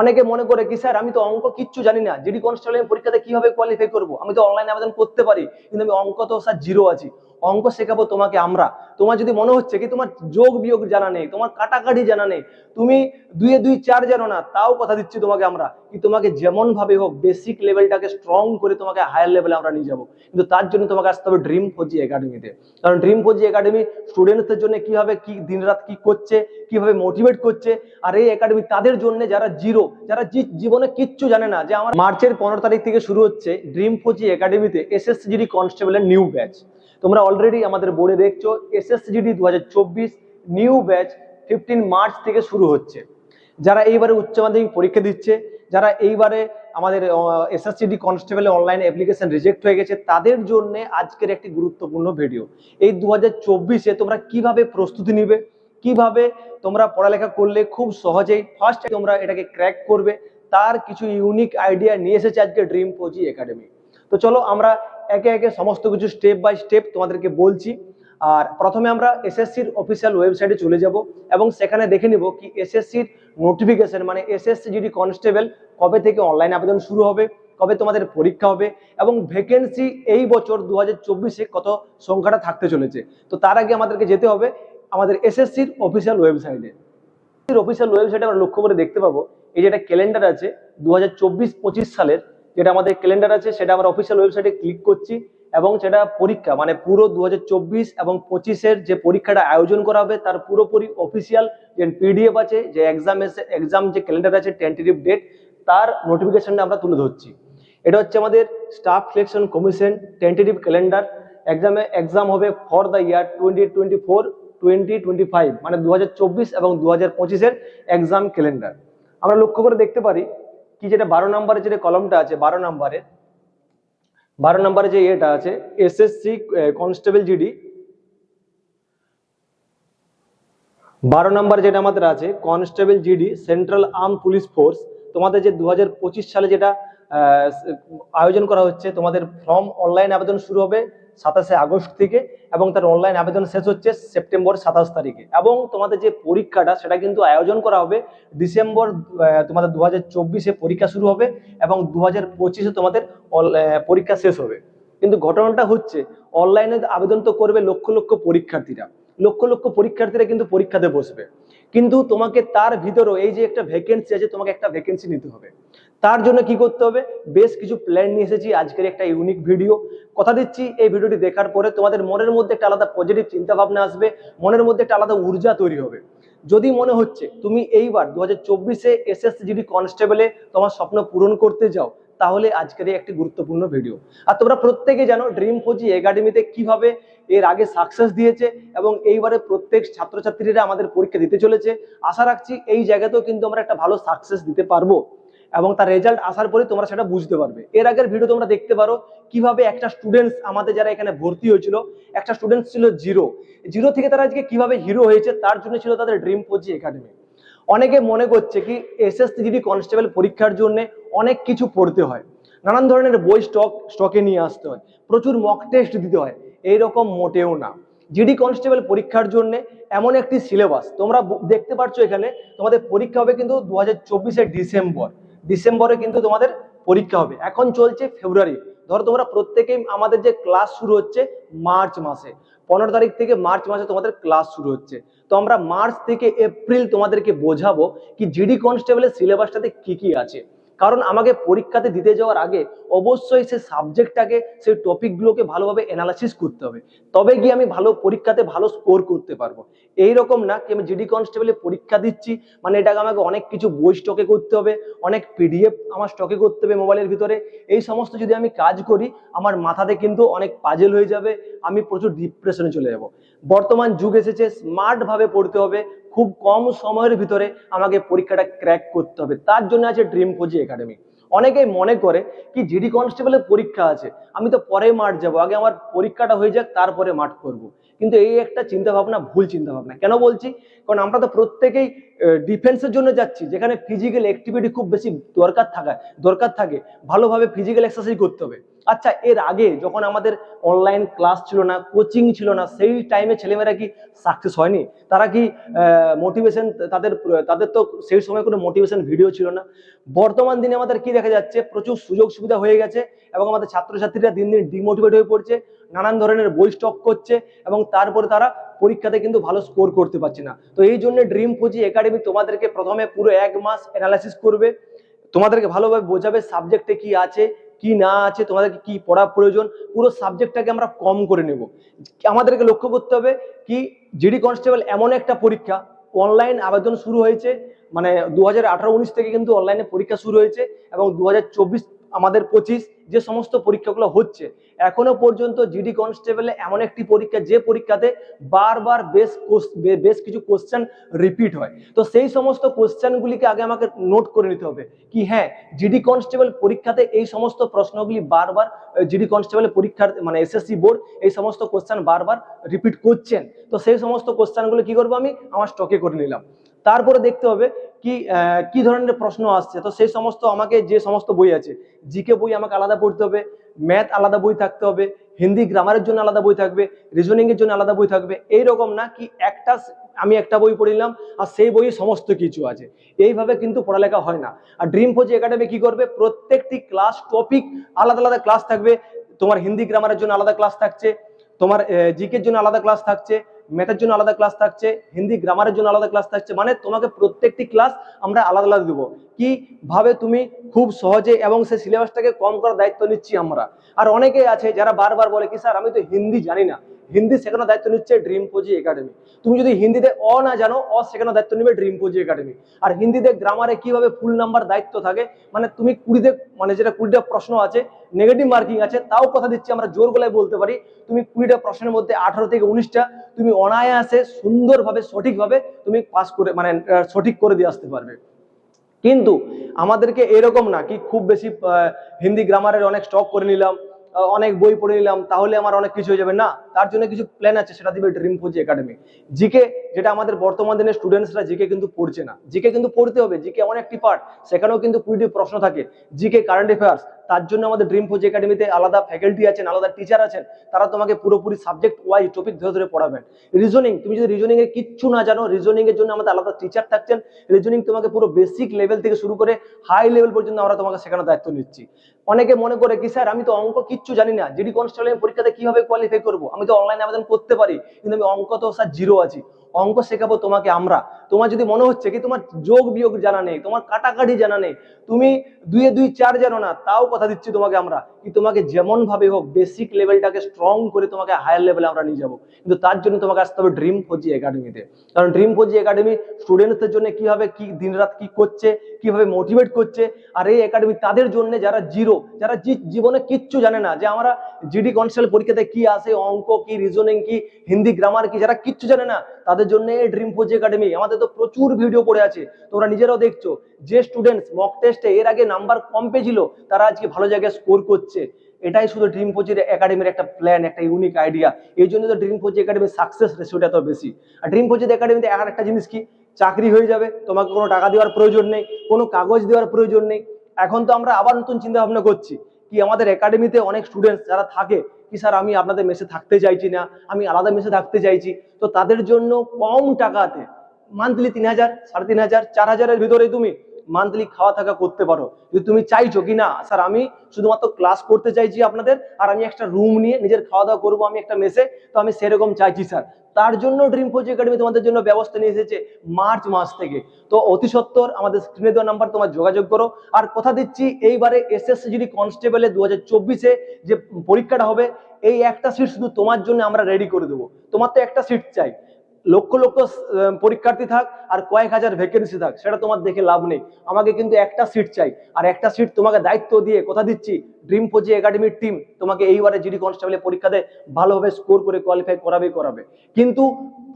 অনেকে মনে করে কি স্যার, আমি তো অঙ্ক কিচ্ছু জানি না। জিডি কনস্টেবল পরীক্ষাতে কীভাবে কোয়ালিফাই করব? আমি তো অনলাইনে আবেদন করতে পারি, কিন্তু আমি অঙ্ক তো স্যার জিরো আছি। অঙ্ক শেখাবো তোমাকে আমরা। তোমার যদি মনে হচ্ছে কি তোমার যোগ বিয়োগ জানা নেই, তোমার কাটাকাটি জানা নেই, তুমি দুয়ে দুই চার জানো না, তাও কথা দিচ্ছি তোমাকে আমরা কি তোমাকে যেমন ভাবে হোক বেসিক লেভেলটাকে স্ট্রং করে তোমাকে হায়ার লেভেলে আমরা নিয়ে যাব। কিন্তু তার জন্য তোমাকে আসতে হবে ড্রিম ফোজি একাডেমিতে কারণ ড্রিম ফোজি একাডেমি স্টুডেন্টসদের জন্য কীভাবে কি দিনরাত কি করছে কীভাবে মোটিভেট করছে আর এই একাডেমি তাদের জন্য যারা জিরো যারা জীবনে কিচ্ছু জানে না, যে আমার মার্চের পনেরো তারিখ থেকে শুরু হচ্ছে ড্রিম ফোজি একাডেমিতে এসএসজিডি কনস্টেবলের নিউ ব্যাচ তোমরা অলরেডি আমাদের বোর্ডে দেখছ এসএসজিডি দু নিউ ব্যাচ ফিফটিন মার্চ থেকে শুরু হচ্ছে। যারা এইবারে উচ্চ মাধ্যমিক পরীক্ষা দিচ্ছে, যারা এইবারে আমাদের SSC GD constable online application reject হয়ে গেছে, তাদের জন্য আজকের একটি গুরুত্বপূর্ণ ভিডিও এই দু হাজার তোমরা কীভাবে প্রস্তুতি নিবে কীভাবে তোমরা পড়ালেখা করলে খুব সহজেই ফার্স্ট তোমরা এটাকে ক্র্যাক করবে, তার কিছু ইউনিক আইডিয়া নিয়ে এসেছে আজকে ড্রিম ফোজি একাডেমি তো চলো আমরা একে একে সমস্ত কিছু স্টেপ বাই স্টেপ তোমাদেরকে বলছি। আর প্রথমে আমরা এসএসসির অফিসিয়াল ওয়েবসাইটে চলে যাব এবং সেখানে দেখে নিব কি এসএসসির নোটিফিকেশন মানে এসএসসি জিডি কনস্টেবল কবে থেকে অনলাইন আবেদন শুরু হবে, কবে তোমাদের পরীক্ষা হবে এবং ভ্যাকেন্সি এই বছর দু হাজার কত সংখ্যাটা থাকতে চলেছে। তো তার আগে আমাদেরকে যেতে হবে আমাদের এসএসসির অফিসিয়াল ওয়েবসাইটে এসএসসির অফিসিয়াল ওয়েবসাইটে আমরা লক্ষ্য করে দেখতে পাবো, এই যে একটা ক্যালেন্ডার আছে দু হাজার সালের, যেটা আমাদের ক্যালেন্ডার আছে, সেটা আমরা অফিসিয়াল ওয়েবসাইটে ক্লিক করছি এবং সেটা পরীক্ষা মানে পুরো দু হাজার চব্বিশ এবং পঁচিশের যে পরীক্ষাটা আয়োজন করা হবে, তার পুরোপুরি অফিসিয়াল যে পিডিএফ আছে, যে এক্সাম এক্সাম যে ক্যালেন্ডার আছে টেন্টেটিভ ডেট তার নোটিফিকেশনটা আমরা তুলে ধরছি। এটা হচ্ছে আমাদের staff selection commission tentative calendar এক্সামে এক্সাম হবে for the year twenty twenty four twenty twenty five মানে দু হাজার চব্বিশ এবং দু হাজার পঁচিশের এক্সাম ক্যালেন্ডার আমরা লক্ষ্য করে দেখতে পারি কি যেটা বারো নম্বরের যেটা কলমটা আছে, বারো নম্বরের বারো নম্বরে যে এটা আছে এসএসসি কনস্টেবল জিডি বারো নম্বর যেটা আমাদের আছে constable GD central arm police force তোমাদের যে দু হাজার পঁচিশ সালে যেটা আয়োজন করা হচ্ছে, তোমাদের ফর্ম অনলাইন আবেদন শুরু হবে সাতাশে আগস্ট থেকে এবং তার অনলাইন আবেদন শেষ হচ্ছে সেপ্টেম্বর সাতাশ তারিখে। এবং তোমাদের যে পরীক্ষাটা, সেটা কিন্তু আয়োজন করা হবে ডিসেম্বর তোমাদের দু হাজার পরীক্ষা শুরু হবে এবং দু হাজার পঁচিশে তোমাদের পরীক্ষা শেষ হবে। কিন্তু ঘটনাটা হচ্ছে অনলাইনে আবেদন তো করবে লক্ষ লক্ষ পরীক্ষার্থীরা। লক্ষ লক্ষ পরীক্ষার্থীরা কিন্তু পরীক্ষাতে বসবে। কিন্তু তোমাকে তার ভিতরেও এই যে একটা ভ্যাকেন্সি আছে, তোমাকে একটা ভ্যাকেন্সি নিতে হবে। তার জন্য কি করতে হবে? বেশ কিছু প্ল্যান নিয়ে এসেছি। আজকের একটা ইউনিক ভিডিও কথা দিচ্ছি, এই ভিডিওটি দেখার পরে তোমাদের মনের মধ্যে একটা আলাদা পজিটিভ চিন্তা ভাবনা আসবে, মনের মধ্যে একটা আলাদা ঊর্জা তৈরি হবে। যদি মনে হচ্ছে তুমি এইবার দু হাজার চব্বিশে এসএসসি জিডি কনস্টেবলে তোমার স্বপ্ন পূরণ করতে যাও, তাহলে আজকের একটি গুরুত্বপূর্ণ ভিডিও আর তোমরা প্রত্যেকে জানো ড্রিম ফোজি একাডেমিতে কীভাবে এর আগে সাকসেস দিয়েছে এবং এইবারে প্রত্যেক ছাত্রছাত্রীরা আমাদের পরীক্ষা দিতে চলেছে। আশা রাখছি এই জায়গাতেও কিন্তু আমরা একটা ভালো সাকসেস দিতে পারব। এবং তার রেজাল্ট আসার পরে তোমরা সেটা বুঝতে পারবে। এর আগের ভিডিও তোমরা দেখতে পারো কীভাবে একটা স্টুডেন্টস আমাদের যারা এখানে ভর্তি হয়েছিল, একটা স্টুডেন্টস ছিল জিরো জিরো থেকে তারা আজকে কীভাবে হিরো হয়েছে, তার জন্য ছিল তাদের ড্রিম ফোজি একাডেমি অনেকে মনে করছে কি এসএসসি জিডি কনস্টেবল পরীক্ষার জন্য অনেক কিছু পড়তে হয়। নানান ধরনের বই স্টক স্টকে নিয়ে আসতে হয়। প্রচুর মক টেস্ট দিতে হয়। এইরকম মোটেও না। জিডি কনস্টেবল পরীক্ষার জন্য এমন একটি সিলেবাস তোমরা দেখতে পাচ্ছ এখানে, তোমাদের পরীক্ষা হবে কিন্তু দু হাজার ডিসেম্বর। ডিসেম্বরে কিন্তু তোমাদের পরীক্ষা হবে। এখন চলছে ফেব্রুয়ারি। ধরো তোমরা প্রত্যেকেই আমাদের যে ক্লাস শুরু হচ্ছে মার্চ মাসে। পনেরো তারিখ থেকে মার্চ মাসে তোমাদের ক্লাস শুরু হচ্ছে। তো আমরা মার্চ থেকে এপ্রিল তোমাদেরকে বোঝাবো কি জিডি কনস্টেবলের সিলেবাসটাতে কি কি আছে। কারণ আমাকে পরীক্ষাতে দিতে যাওয়ার আগে অবশ্যই সে সাবজেক্টটাকে সেই টপিকগুলোকে ভালোভাবে অ্যানালাইসিস করতে হবে। তবে গিয়ে আমি ভালো পরীক্ষাতে ভালো স্কোর করতে পারব। এই রকম না কি আমি জিডি কনস্টেবলে পরীক্ষা দিচ্ছি মানে এটাকে আমাকে অনেক কিছু বই স্টকে করতে হবে, অনেক পিডিএফ আমার স্টকে করতে হবে মোবাইলের ভিতরে। এই সমস্ত যদি আমি কাজ করি, আমার মাথাতে কিন্তু অনেক পাজেল হয়ে যাবে, আমি প্রচুর ডিপ্রেশনে চলে যাব। বর্তমান যুগ এসেছে স্মার্টভাবে পড়তে হবে খুব কম সময়ের ভিতরে আমাকে পরীক্ষাটা ক্র্যাক করতে হবে। তার জন্য আছে ড্রিম ফোজি একাডেমি অনেকেই মনে করে কি জিডি কনস্টেবলের পরীক্ষা আছে, আমি তো পরে মাঠ যাব, আগে আমার পরীক্ষাটা হয়ে যাক, তারপরে মাঠ করব। কিন্তু এই একটা চিন্তা ভাবনা ভুল চিন্তা ভাবনা কেন বলছি? কারণ আমরা তো প্রত্যেকেই ডিফেন্সের জন্য যাচ্ছি, যেখানে ফিজিক্যাল অ্যাক্টিভিটি খুব বেশি দরকার থাকা, দরকার থাকে। ভালোভাবে ফিজিক্যাল এক্সারসাইজ করতে হবে। আচ্ছা এর আগে যখন আমাদের অনলাইন ক্লাস ছিল না কোচিং ছিল না, সেই টাইমে ছেলেমেয়েরা কি সাকসেস হয়নি? তারা কি মোটিভেশন তাদের তাদের তো সেই সময় কোনো মোটিভেশন ভিডিও ছিল না। বর্তমান দিনে আমাদের কি দেখা যাচ্ছে? প্রচুর সুযোগ সুবিধা হয়ে গেছে এবং আমাদের ছাত্রছাত্রীরা দিন দিন ডিমোটিভেট হয়ে পড়ছে, নানান ধরনের বই স্টক করছে এবং তারপরে তারা পরীক্ষাতে কিন্তু ভালো স্কোর করতে পারছে না। তো এই জন্য ড্রিম পুঁজি একাডেমি তোমাদেরকে প্রথমে পুরো এক মাস অ্যানালাইসিস করবে। তোমাদেরকে ভালোভাবে বোঝাবে সাবজেক্টে কি আছে কি না আছে, তোমাদেরকে কি পড়া প্রয়োজন, পুরো সাবজেক্টটাকে আমরা কম করে নেব। আমাদেরকে লক্ষ্য করতে হবে কি, জিডি কনস্টেবল এমন একটা পরীক্ষা অনলাইন আবেদন শুরু হয়েছে মানে দু হাজার থেকে কিন্তু অনলাইনে পরীক্ষা শুরু হয়েছে এবং দু হাজার চব্বিশ আমাদের পঁচিশ যে সমস্ত পরীক্ষাগুলো হচ্ছে, এখনও পর্যন্ত জিডি কনস্টেবলে এমন একটি পরীক্ষা, যে পরীক্ষাতে বারবার বেশ বেশ কিছু কোশ্চেন রিপিট হয়। তো সেই সমস্ত কোশ্চেনগুলিকে আগে আমাকে নোট করে নিতে হবে কি হ্যাঁ জিডি কনস্টেবল পরীক্ষাতে এই সমস্ত প্রশ্নগুলি বারবার জিডি কনস্টেবল পরীক্ষার মানে এসএসসি বোর্ড এই সমস্ত কোশ্চেন বারবার রিপিট করছেন। তো সেই সমস্ত কোশ্চেনগুলো কি করব আমি? আমার স্টকে করে নিলাম। তারপরে দেখতে হবে কি কি ধরনের প্রশ্ন আসছে? তো সেই সমস্ত আমাকে যে সমস্ত বই আছে, জিকে বই আমাকে আলাদা পড়তে হবে, ম্যাথ আলাদা বই থাকতে হবে, হিন্দি গ্রামারের জন্য আলাদা বই থাকবে রিজনিং এর জন্য আলাদা বই থাকবে এই রকম না কি একটা আমি একটা বই পড়িলাম আর সেই বইয়ে সমস্ত কিছু আছে। এইভাবে কিন্তু পড়ালেখা হয় না। আর ড্রিম ফোজি একাডেমি কি করবে? প্রত্যেকটি ক্লাস টপিক আলাদা আলাদা ক্লাস থাকবে। তোমার হিন্দি গ্রামারের জন্য আলাদা ক্লাস থাকছে, তোমার জিকের জন্য আলাদা ক্লাস থাকছে ম্যাথের জন্য আলাদা ক্লাস থাকছে, হিন্দি গ্রামারের জন্য আলাদা ক্লাস থাকছে মানে তোমাকে প্রত্যেকটি ক্লাস আমরা আলাদা আলাদা দেবো। কি ভাবে তুমি খুব সহজে এবং সেই সিলেবাসটাকে কম করার দায়িত্ব নিচ্ছি আমরা? আর অনেকে আছে যারা বারবার বলে, কি স্যার, আমি তো হিন্দি জানি না। হিন্দি শেখানোর দায়িত্ব নিচ্ছে ড্রিম পুঁজি একাডেমি তুমি যদি হিন্দিতে অ না জানো, অ শেখানোর দায়িত্ব নেবে ড্রিম পুঁজি একাডেমি আর হিন্দিতে গ্রামারে কীভাবে ফুল নাম্বার দায়িত্ব থাকে মানে তুমি কুড়িতে মানে যেটা কুড়িটা প্রশ্ন আছে নেগেটিভ মার্কিং আছে, তাও কথা দিচ্ছি, আমরা জোর গলায় বলতে পারি। তুমি কুড়িটা প্রশ্নের মধ্যে আঠারো থেকে উনিশটা, তুমি অনায়াসে সুন্দরভাবে, সঠিকভাবে তুমি পাস করে মানে সঠিক করে দিয়ে আসতে পারবে। কিন্তু আমাদেরকে এরকম না কি, খুব বেশি হিন্দি গ্রামারের অনেক স্টক করে নিলাম। অনেক বই পড়ে নিলাম, তাহলে আমার অনেক কিছু হয়ে যাবে। না, তার জন্য কিছু প্ল্যান আছে, সেটা দিবে ড্রিম ফোজি একাডেমি জিকে যেটা আমাদের বর্তমান দিনের স্টুডেন্টসরা জিকে কিন্তু পড়ছে না। জিকে কিন্তু পড়তে হবে জিকে এমন একটি পার্ট সেখানেও কিন্তু কুড়িটি প্রশ্ন থাকে। জিকে কারেন্ট অ্যাফেয়ার্স তার জন্য আমাদের ড্রিম পুঁজি একাডেমিতে আলাদা ফ্যাকাল্টি আছেন, আলাদা টিচার আছেন, তারা তোমাকে পুরোপুরি সাবজেক্ট ওয়াইজ টপিক ধরে ধরে পড়াবেন। রিজনিং তুমি যদি রিজনিং এর কিচ্ছু না জানো রিজনিং এর জন্য আমাদের আলাদা টিচার থাকছেন। রিজনিং তোমাকে পুরো বেসিক লেভেল থেকে শুরু করে হাই লেভেল পর্যন্ত আমরা তোমাকে শেখানোর দায়িত্ব নিচ্ছি। অনেকে মনে করে কি, স্যার, আমি তো অঙ্ক কিচ্ছু জানি না। জিডি কনস্টেবল পরীক্ষাতে কীভাবে কোয়ালিফাই করব? আমি তো অনলাইনে আবেদন করতে পারি, কিন্তু আমি অঙ্ক তো স্যার জিরো আছি। অঙ্ক শেখাবো তোমাকে আমরা। তোমার যদি মনে হচ্ছে কি তোমার যোগ বিয়োগ জানা নেই, তোমার কাটাকাটি জানা নেই, তুমি দুয়ে দুই চার জানো না, তাও কথা দিচ্ছি তোমাকে আমরা। কি তোমাকে যেমন ভাবে হোক বেসিক লেভেলটাকে স্ট্রং করে তোমাকে হায়ার লেভেলে আমরা নিয়ে যাব। কিন্তু তার জন্য তোমাকে আসতে হবে ড্রিম ফোজি একাডেমিতে কারণ ড্রিম ফোজি একাডেমি স্টুডেন্টসদের জন্য কীভাবে কি দিনরাত কি করছে, কীভাবে মোটিভেট করছে, আর এই একাডেমি তাদের জন্য যারা জিরো যারা জীবনে কিচ্ছু জানে না, যে আমরা জিডি কনস্টেবল পরীক্ষাতে কি আসে অঙ্ক কি রিজনিং কি, হিন্দি গ্রামার কি, যারা কিচ্ছু জানে না, তাদের জন্য এই ড্রিম ফোজি একাডেমি আমাদের তো প্রচুর ভিডিও পড়ে আছে, তোমরা নিজেরাও দেখছ। যে স্টুডেন্টস মক টেস্টে এর আগে নাম্বার কম পেয়েছিল, তারা আজকে ভালো জায়গায় স্কোর করছে। এটাই শুধু ড্রিম কোচের একাডেমির একটা প্ল্যান একটা ইউনিক আইডিয়া এই জন্য তো ড্রিম কোচ একাডেমির সাকসেস রেশিওটা এত বেশি। আর ড্রিম কোচের একাডেমিতে আর একটা জিনিস কি? চাকরি হয়ে যাবে, তোমাকে কোনো টাকা দেওয়ার প্রয়োজন নেই, কোনো কাগজ দেওয়ার প্রয়োজন নেই। এখন তো আমরা আবার নতুন চিন্তা ভাবনা করছি কি আমাদের একাডেমিতে অনেক স্টুডেন্টস যারা থাকে, কি স্যার আমি আপনাদের মেসে থাকতে চাইছি না, আমি আলাদা মেসে থাকতে চাইছি। তো তাদের জন্য কম টাকাতে মান্থলি তিন হাজার, সাড়ে তিন হাজার, চার হাজারের ভিতরে তুমি মান্থলি খাওয়া থাকা করতে পারো। যদি তুমি চাইছো কি না স্যার আমি শুধুমাত্র ক্লাস করতে চাইছি আপনাদের, আর আমি একটা রুম নিয়ে নিজের খাওয়া দাওয়া করব, আমি একটা মেসে তো আমি সেরকম চাইছি স্যার তার জন্য ড্রিম কোচ একাডেমি তোমাদের জন্য ব্যবস্থা নিয়ে এসেছে মার্চ মাস থেকে। তো অতি সত্বর আমাদের স্ক্রিনে দেওয়া নাম্বার তোমার যোগাযোগ করো। আর কথা দিচ্ছি, এইবারে এসএসসি জিডি কনস্টেবলে দু হাজার যে পরীক্ষাটা হবে, এই একটা সিট শুধু তোমার জন্য আমরা রেডি করে দেবো। তোমার তো একটা সিট চাই। লক্ষ লক্ষ পরীক্ষার্থী থাক আর কয়েক হাজার ভ্যাকেন্সি থাক, সেটা তোমার দেখে লাভ নেই। আমাকে কিন্তু একটা সিট চাই, আর একটা সিট তোমাকে দায়িত্ব দিয়ে কথা দিচ্ছি ড্রিম ফোজি একাডেমির টিম তোমাকে এইবারে জিডি কনস্টেবলের পরীক্ষাতে ভালোভাবে স্কোর করে কোয়ালিফাই করাবে করাবে। কিন্তু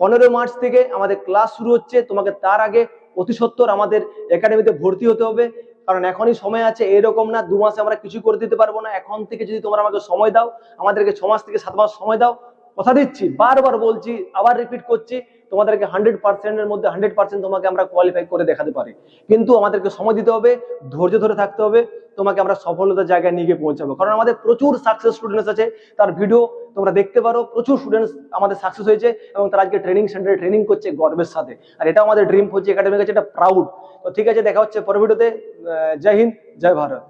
পনেরো মার্চ থেকে আমাদের ক্লাস শুরু হচ্ছে, তোমাকে তার আগে অতি সত্বর আমাদের একাডেমিতে ভর্তি হতে হবে, কারণ এখনই সময় আছে, এরকম না দু মাসে আমরা কিছু করে দিতে পারব না। এখন থেকে যদি তোমরা আমাকে সময় দাও, আমাদেরকে ছ মাস থেকে সাত মাস সময় দাও কথা দিচ্ছি, বারবার বলছি, আবার রিপিট করছি, তোমাদেরকে হান্ড্রেড পার্সেন্টের মধ্যে হান্ড্রেড পার্সেন্ট তোমাকে আমরা কোয়ালিফাই করে দেখাতে পারি। কিন্তু আমাদেরকে সময় দিতে হবে, ধৈর্য ধরে থাকতে হবে, তোমাকে আমরা সফলতার জায়গায় নিয়ে গিয়ে পৌঁছাবো। কারণ আমাদের প্রচুর সাকসেস স্টুডেন্টস আছে, তার ভিডিও তোমরা দেখতে পারো, প্রচুর স্টুডেন্টস আমাদের সাকসেস হয়েছে এবং তারা আজকে ট্রেনিং সেন্টারে ট্রেনিং করছে গর্বের সাথে। আর এটা আমাদের ড্রিম হচ্ছে একাডেমিক কাছে, এটা প্রাউড তো ঠিক আছে, দেখা হচ্ছে পরের ভিডিওতে জয় হিন্দ, জয় ভারত।